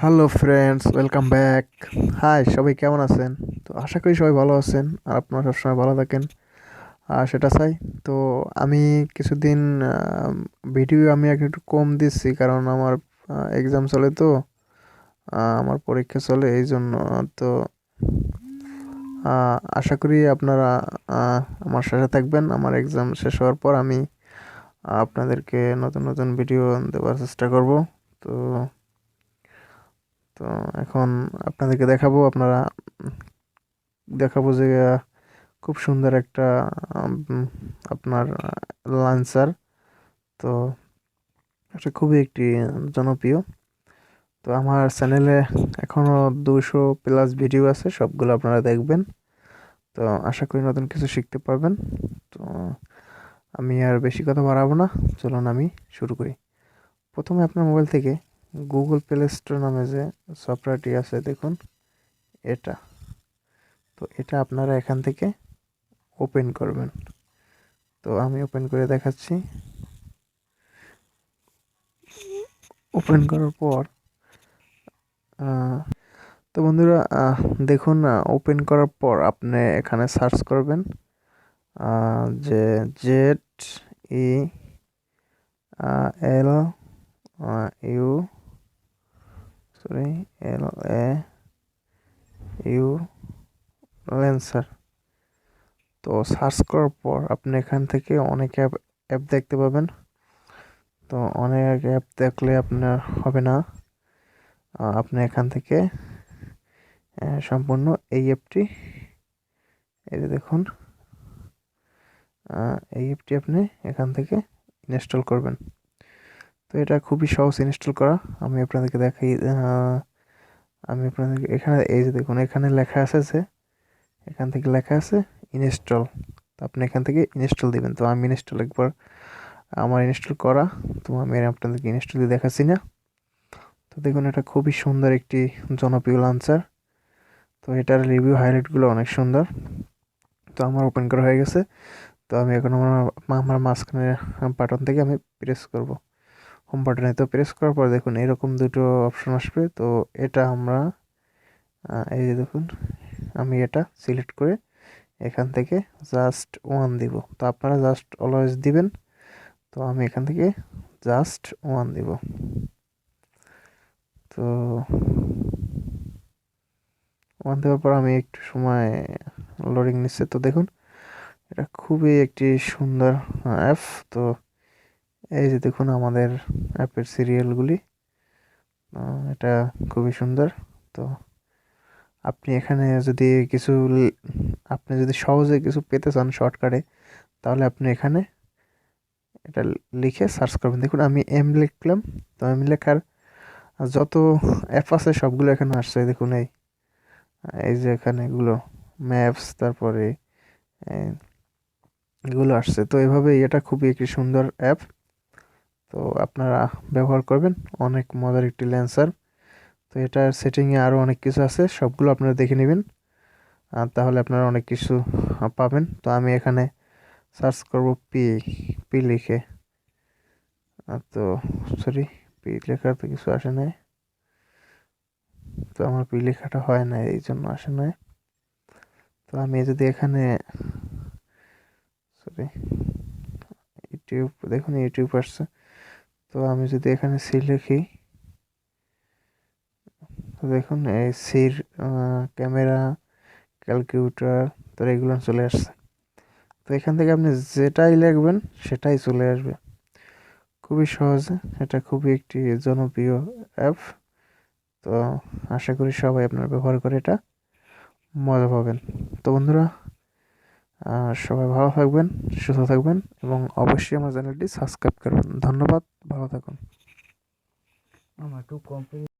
Hello friends welcome back hi সবাই কেমন আছেন? তো আশা করি সবাই ভালো আছেন আর আপনারা সবসময় ভালো থাকেন। আর সেটা চাই, তো আমি কিছুদিন ভিডিও আমি একটু কম দিচ্ছি কারণ আমার এক্সাম চলে তো আমার পরীক্ষা চলে এই জন্য তো আশা করি আপনারা আমার সাথে থাকবেন। আমার এক্সাম শেষ হওয়ার পর আমি আপনাদেরকে নতুন নতুন ভিডিও দেওয়ার চেষ্টা করব। তো তো এখন আপনাদেরকে দেখাবো, আপনারা দেখাবো যে খুব সুন্দর একটা আপনার লান্সার তো এটা খুবই একটি জনপ্রিয়। তো আমার চ্যানেলে এখনও দুশো প্লাস ভিডিও আছে, সবগুলো আপনারা দেখবেন। তো আশা করি নতুন কিছু শিখতে পারবেন। তো আমি আর বেশি কথা বাড়াবো না, চলুন আমি শুরু করি। প্রথমে আপনার মোবাইল থেকে গুগল প্লে স্টোর নামে যে সফটওয়্যারটি আছে, দেখুন, এটা। তো এটা আপনারা এখান থেকে ওপেন করবেন। তো আমি ওপেন করে দেখাচ্ছি। ওপেন করার পর তো বন্ধুরা দেখুন ওপেন করার পর আপনি এখানে সার্চ করবেন যে Z E L U sorry L A U lancer তো সার্চ করার পর আপনি এখান থেকে অনেক অ্যাপ অ্যাপ দেখতে পাবেন। তো অনেক অ্যাপ দেখলে আপনার হবে না। আপনি এখান থেকে সম্পূর্ণ এই অ্যাপটি এই যে দেখুন এই অ্যাপটি আপনি এখান থেকে ইনস্টল করবেন। তো এটা খুবই সহজ ইনস্টল করা। আমি আপনাদেরকে দেখাই আমি আপনাদেরকে এখানে, এই যে দেখুন, এখানে লেখা আছে যে, এখান থেকে লেখা আছে ইনস্টল। তো আপনি এখান থেকে ইনস্টল দিবেন। তো আমি ইনস্টল একবার, আমার ইনস্টল করা। তো আমি আপনাদেরকে ইনস্টল দিয়ে দেখাচ্ছি না। তো দেখুন, এটা খুবই সুন্দর একটি জনপ্রিয় লাঞ্চার তো এটার রিভিউ হাইলাইটগুলো অনেক সুন্দর। তো আমার ওপেন করা হয়ে গেছে। তো আমি এখন আমার আমার মাঝখানে বাটন থেকে আমি প্রেস করব। হোম বাটনে তো প্রেস করার পর দেখুন এরকম দুটো অপশন আসবে। তো এটা আমরা এই যে দেখুন, আমি এটা সিলেক্ট করে এখান থেকে জাস্ট ওয়ান দিব। তো আপনারা জাস্ট অলওয়েজ দিবেন। তো আমি এখান থেকে জাস্ট ওয়ান দিব। তো ওয়ান দেওয়ার পর আমি একটু সময় লোডিং নিচ্ছে। তো দেখুন, এটা খুবই একটি সুন্দর অ্যাপ তো এই যে দেখুন আমাদের অ্যাপের সিরিয়ালগুলি। এটা খুবই সুন্দর। তো আপনি এখানে যদি কিছু আপনি যদি সহজে কিছু পেতে চান শর্টকাটে, তাহলে আপনি এখানে এটা লিখে সার্চ করবেন। দেখুন, আমি এম লিখলাম। তো এম লেখার যত অ্যাপ আছে সবগুলো এখানে আসছে। দেখুন, এই এই যে এখানে এগুলো, ম্যাপস, তারপরে এগুলো আসছে। তো এভাবে এটা খুবই একটি সুন্দর অ্যাপ। তো আপনারা ব্যবহার করবেন। অনেক মজার একটি ল্যান্সার তো এটার সেটিংয়ে আরও অনেক কিছু আছে, সবগুলো আপনারা দেখে নেবেন। আর তাহলে আপনারা অনেক কিছু পাবেন। তো আমি এখানে সার্চ করব পি পি লিখে। তো সরি পি লেখার তো কিছু আসে নাই। তো আমার পি লেখাটা হয় না এই জন্য আসে নাই। তো আমি যদি এখানে সরি ইউটিউব দেখুন ইউটিউব আসছে। তো আমি যদি এখানে সি লিখি দেখুন এই সির ক্যামেরা ক্যালকুলেটর তো এগুলো চলে আসছে। তো এখান থেকে আপনি যেটাই লিখবেন, সেটাই চলে আসবে। খুবই সহজে, এটা খুবই একটি জনপ্রিয় অ্যাপ তো আশা করি সবাই আপনার ব্যবহার করে এটা মজা পাবেন। তো বন্ধুরা সবাই ভালো থাকবেন, সুস্থ থাকবেন এবং অবশ্যই আমার চ্যানেলটি সাবস্ক্রাইব করবেন। ধন্যবাদ, ভালো থাকুন। আমার টু কমপ্লিট